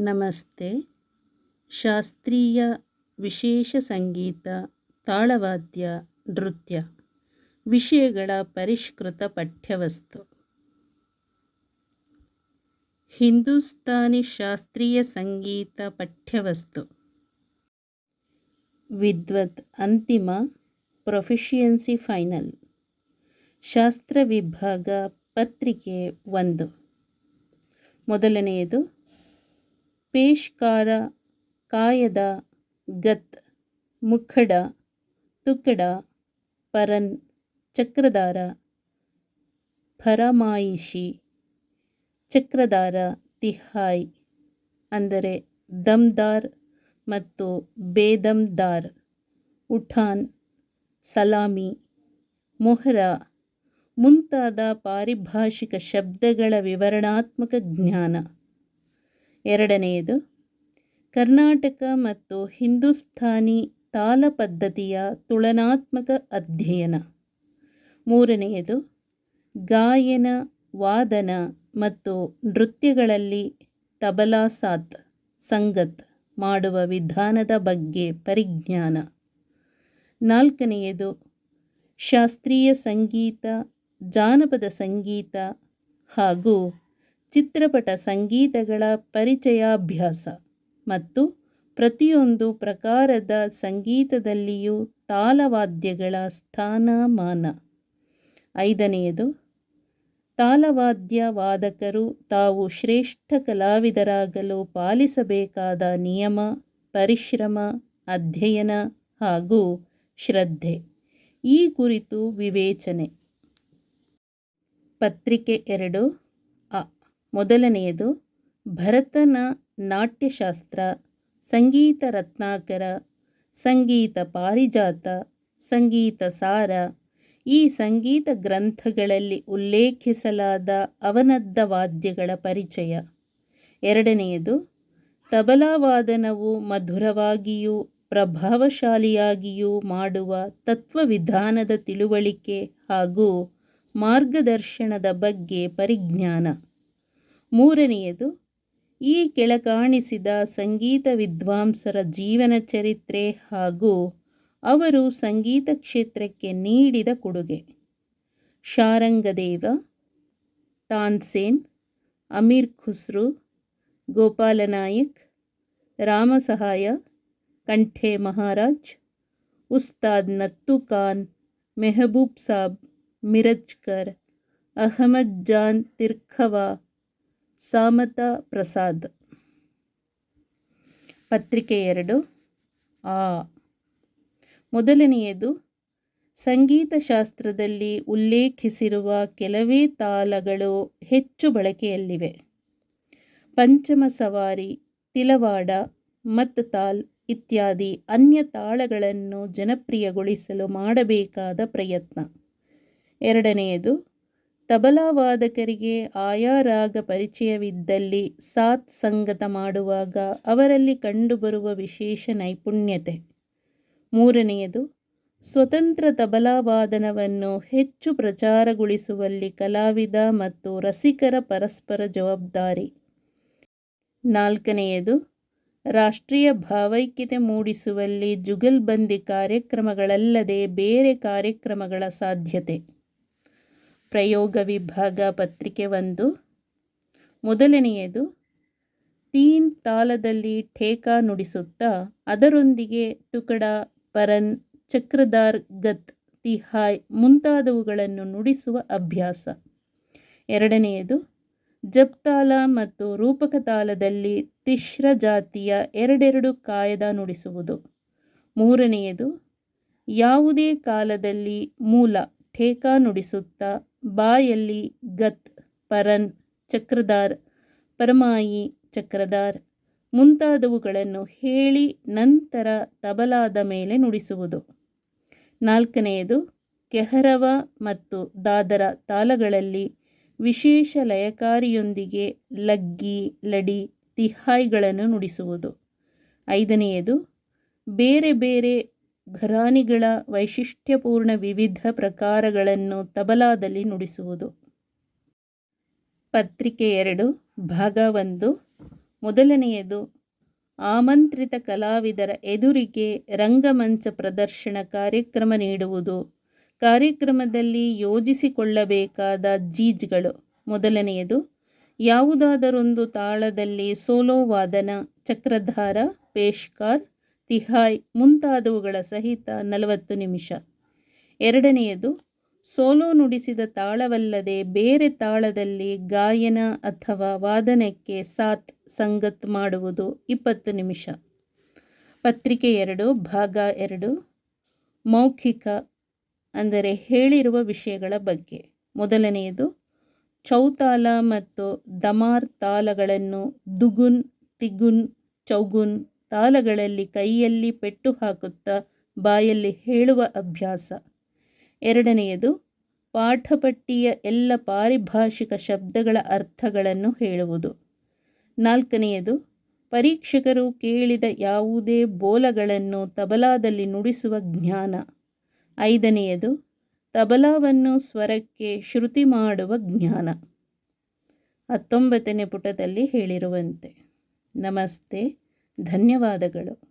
ನಮಸ್ತೆ. ಶಾಸ್ತ್ರೀಯ ವಿಶೇಷ ಸಂಗೀತ, ತಾಳವಾದ್ಯ, ನೃತ್ಯ, ವಿಷಯಗಳ ಪರಿಷ್ಕೃತ ಪಠ್ಯವಸ್ತು. ಹಿಂದೂಸ್ತಾನಿ ಶಾಸ್ತ್ರೀಯ ಸಂಗೀತ ಪಠ್ಯವಸ್ತು. ವಿದ್ವತ್ ಅಂತಿಮ, ಪ್ರೊಫಿಷಿಯನ್ಸಿ ಫೈನಲ್. ಶಾಸ್ತ್ರ ವಿಭಾಗ ಪತ್ರಿಕೆ ಒಂದು. ಮೊದಲನೆಯದು ಪೇಷ್ಕಾರ ಕಾಯದ ಗತ್ ಮುಖಡ ತುಕಡ ಪರನ್ ಚಕ್ರದಾರ ಫರಮಾಯಿಷಿ ಚಕ್ರದಾರ ತಿಹಾಯ್ ಅಂದರೆ ದಮ್ದಾರ್ ಮತ್ತು ಬೇದಮ್ದಾರ್ ಉಠಾನ್ ಸಲಾಮಿ ಮೊಹರ ಮುಂತಾದ ಪಾರಿಭಾಷಿಕ ಶಬ್ದಗಳ ವಿವರಣಾತ್ಮಕ ಜ್ಞಾನ. ಎರಡನೆಯದು, ಕರ್ನಾಟಕ ಮತ್ತು ಹಿಂದೂಸ್ಥಾನಿ ತಾಲ ಪದ್ಧತಿಯ ತುಲನಾತ್ಮಕ ಅಧ್ಯಯನ. ಮೂರನೆಯದು, ಗಾಯನ, ವಾದನ ಮತ್ತು ನೃತ್ಯಗಳಲ್ಲಿ ತಬಲಾ ಸಾತ್ ಸಂಗತ್ ಮಾಡುವ ವಿಧಾನದ ಬಗ್ಗೆ ಪರಿಜ್ಞಾನ. ನಾಲ್ಕನೆಯದು, ಶಾಸ್ತ್ರೀಯ ಸಂಗೀತ, ಜಾನಪದ ಸಂಗೀತ ಹಾಗೂ ಚಿತ್ರಪಟ ಸಂಗೀತಗಳ ಪರಿಚಯಾಭ್ಯಾಸ ಮತ್ತು ಪ್ರತಿಯೊಂದು ಪ್ರಕಾರದ ಸಂಗೀತದಲ್ಲಿಯೂ ತಾಳವಾದ್ಯಗಳ ಸ್ಥಾನಮಾನ. ಐದನೆಯದು ತಾಳವಾದ್ಯ ವಾದಕರು ತಾವು ಶ್ರೇಷ್ಠ ಕಲಾವಿದರಾಗಲು ಪಾಲಿಸಬೇಕಾದ ನಿಯಮ, ಪರಿಶ್ರಮ, ಅಧ್ಯಯನ ಹಾಗೂ ಶ್ರದ್ಧೆ. ಈ ಕುರಿತು ವಿವೇಚನೆ. ಪತ್ರಿಕೆ ಎರಡು ಮೊದಲನೆಯದು, ಭರತನ ನಾಟ್ಯಶಾಸ್ತ್ರ, ಸಂಗೀತ ರತ್ನಾಕರ, ಸಂಗೀತ ಪಾರಿಜಾತ, ಸಂಗೀತ ಸಾರ. ಈ ಸಂಗೀತ ಗ್ರಂಥಗಳಲ್ಲಿ ಉಲ್ಲೇಖಿಸಲಾದ ಅವನದ್ದ ವಾದ್ಯಗಳ ಪರಿಚಯ. ಎರಡನೆಯದು, ತಬಲಾವಾದನವು ಮಧುರವಾಗಿಯೂ ಪ್ರಭಾವಶಾಲಿಯಾಗಿಯೂ ಮಾಡುವ ತತ್ವವಿಧಾನದ ತಿಳುವಳಿಕೆ ಹಾಗೂ ಮಾರ್ಗದರ್ಶನದ ಬಗ್ಗೆ ಪರಿಜ್ಞಾನ. ಮೂರನೆಯದು, ಈ ಕೆಳಕಾಣಿಸಿದ ಸಂಗೀತ ವಿದ್ವಾಂಸರ ಜೀವನ ಚರಿತ್ರೆ ಹಾಗೂ ಅವರು ಸಂಗೀತ ಕ್ಷೇತ್ರಕ್ಕೆ ನೀಡಿದ ಕೊಡುಗೆ. ಶಾರಂಗದೇವ, ತಾನ್ಸೇನ್, ಅಮೀರ್ ಖುಸ್ರು ಗೋಪಾಲನಾಯಕ್ ರಾಮಸಹಾಯ, ಕಂಠೆ ಮಹಾರಾಜ್, ಉಸ್ತಾದ್ ನತ್ತು ಖಾನ್, ಮೆಹಬೂಬ್ ಸಾಬ್, ಮಿರಜ್ಕರ್, ಅಹಮದ್ ಜಾನ್ ತಿರ್ಖವಾ ಸಾಮತ ಪ್ರಸಾದ್. ಪತ್ರಿಕೆ ಎರಡು, ಆ. ಮೊದಲನೆಯದು, ಸಂಗೀತಶಾಸ್ತ್ರದಲ್ಲಿ ಉಲ್ಲೇಖಿಸಿರುವ ಕೆಲವೇ ತಾಳಗಳು ಹೆಚ್ಚು ಬಳಕೆಯಲ್ಲಿವೆ. ಪಂಚಮ ಸವಾರಿ, ತಿಲವಾಡ ಮತ್ತು ತಾಲ್ ಇತ್ಯಾದಿ ಅನ್ಯ ತಾಳಗಳನ್ನು ಜನಪ್ರಿಯಗೊಳಿಸಲು ಮಾಡಬೇಕಾದ ಪ್ರಯತ್ನ. ಎರಡನೆಯದು ತಬಲಾವಾದಕರಿಗೆ ಆಯಾ ರಾಗ ಪರಿಚಯವಿದ್ದಲ್ಲಿ ಸಾತ್ ಸಂಗತ ಮಾಡುವಾಗ ಅವರಲ್ಲಿ ಕಂಡುಬರುವ ವಿಶೇಷ ನೈಪುಣ್ಯತೆ. ಮೂರನೆಯದು, ಸ್ವತಂತ್ರ ತಬಲಾವಾದನವನ್ನು ಹೆಚ್ಚು ಪ್ರಚಾರಗೊಳಿಸುವಲ್ಲಿ ಕಲಾವಿದ ಮತ್ತು ರಸಿಕರ ಪರಸ್ಪರ ಜವಾಬ್ದಾರಿ. ನಾಲ್ಕನೆಯದು, ರಾಷ್ಟ್ರೀಯ ಭಾವೈಕ್ಯತೆ ಮೂಡಿಸುವಲ್ಲಿ ಜುಗಲ್ಬಂದಿ ಕಾರ್ಯಕ್ರಮಗಳಲ್ಲದೆ ಬೇರೆ ಕಾರ್ಯಕ್ರಮಗಳ ಸಾಧ್ಯತೆ. ಪ್ರಯೋಗ ವಿಭಾಗ ಪತ್ರಿಕೆ ಒಂದು. ಮೊದಲನೆಯದು, ತೀನ್ ತಾಲದಲ್ಲಿ ಠೇಕಾ ನುಡಿಸುತ್ತಾ, ಅದರೊಂದಿಗೆ ತುಕಡ, ಪರನ್, ಚಕ್ರದಾರ್, ಗತ್, ತಿಹಾಯ್ ಮುಂತಾದವುಗಳನ್ನು ನುಡಿಸುವ ಅಭ್ಯಾಸ. ಎರಡನೆಯದು ಜಪ್ತಾಲ ಮತ್ತು ರೂಪಕ ತಾಲದಲ್ಲಿ ತಿಶ್ರ ಜಾತಿಯ ಎರಡೆರಡು ಕಾಯದ ನುಡಿಸುವುದು. ಮೂರನೆಯದು, ಯಾವುದೇ ಕಾಲದಲ್ಲಿ ಮೂಲ ಠೇಕಾ ನುಡಿಸುತ್ತಾ ಬಾಯಲ್ಲಿ ಗತ್, ಪರನ್, ಚಕ್ರದಾರ್, ಪರಮಾಯಿ, ಚಕ್ರದಾರ್ ಮುಂತಾದವುಗಳನ್ನು ಹೇಳಿ ನಂತರ ತಬಲಾದ ಮೇಲೆ ನುಡಿಸುವುದು. ನಾಲ್ಕನೆಯದು, ಕೆಹರವ ಮತ್ತು ದಾದರ ತಾಳಗಳಲ್ಲಿ ವಿಶೇಷ ಲಯಕಾರಿಯೊಂದಿಗೆ ಲಗ್ಗಿ, ಲಡಿ, ತಿಹಾಯ್ಗಳನ್ನು ನುಡಿಸುವುದು. ಐದನೆಯದು, ಬೇರೆ ಬೇರೆ ಘರಾನಿಗಳ ವೈಶಿಷ್ಟ್ಯಪೂರ್ಣ ವಿವಿಧ ಪ್ರಕಾರಗಳನ್ನು ತಬಲಾದಲ್ಲಿ ನುಡಿಸುವುದು. ಪತ್ರಿಕೆ ಎರಡು, ಭಾಗ ಒಂದು. ಮೊದಲನೆಯದು, ಆಮಂತ್ರಿತ ಕಲಾವಿದರ ಎದುರಿಗೆ ರಂಗಮಂಚ ಪ್ರದರ್ಶನ ಕಾರ್ಯಕ್ರಮ ನೀಡುವುದು. ಕಾರ್ಯಕ್ರಮದಲ್ಲಿ ಯೋಜಿಸಿಕೊಳ್ಳಬೇಕಾದ ಜೀಜ್ಗಳು. ಮೊದಲನೆಯದು, ಯಾವುದಾದರೊಂದು ತಾಳದಲ್ಲಿ ಸೋಲೋ ವಾದನ ಚಕ್ರಧಾರ, ಪೇಶ್ಕಾರ್ ತಿಹಾಯ್ ಮುಂತಾದವುಗಳ ಸಹಿತ ನಲವತ್ತು ನಿಮಿಷ. ಎರಡನೆಯದು, ಸೋಲೋ ನುಡಿಸಿದ ತಾಳವಲ್ಲದೆ ಬೇರೆ ತಾಳದಲ್ಲಿ ಗಾಯನ ಅಥವಾ ವಾದನಕ್ಕೆ ಸಾತ್ ಸಂಗತ್ ಮಾಡುವುದು ಇಪ್ಪತ್ತು ನಿಮಿಷ. ಪತ್ರಿಕೆ ಎರಡು, ಭಾಗ ಎರಡು, ಮೌಖಿಕ ಅಂದರೆ ಹೇಳಿರುವ ವಿಷಯಗಳ ಬಗ್ಗೆ. ಮೊದಲನೆಯದು, ಚೌತಾಲ ಮತ್ತು ದಮಾರ್ ತಾಲಗಳನ್ನು ದುಗುನ್, ತಿಗುನ್, ಚೌಗುನ್ ತಾಲಗಳಲ್ಲಿ ಕೈಯಲ್ಲಿ ಪೆಟ್ಟು ಹಾಕುತ್ತಾ ಬಾಯಲ್ಲಿ ಹೇಳುವ ಅಭ್ಯಾಸ. ಎರಡನೆಯದು, ಪಾಠಪಟ್ಟಿಯ ಎಲ್ಲ ಪಾರಿಭಾಷಿಕ ಶಬ್ದಗಳ ಅರ್ಥಗಳನ್ನು ಹೇಳುವುದು. ನಾಲ್ಕನೆಯದು, ಪರೀಕ್ಷಕರು ಕೇಳಿದ ಯಾವುದೇ ಬೋಲಗಳನ್ನು ತಬಲಾದಲ್ಲಿ ನುಡಿಸುವ ಜ್ಞಾನ. ಐದನೆಯದು, ತಬಲಾವನ್ನು ಸ್ವರಕ್ಕೆ ಶ್ರುತಿ ಮಾಡುವ ಜ್ಞಾನ. ಹತ್ತೊಂಬತ್ತನೇ ಪುಟದಲ್ಲಿ ಹೇಳಿರುವಂತೆ, ನಮಸ್ತೆ. ಧನ್ಯವಾದಗಳು.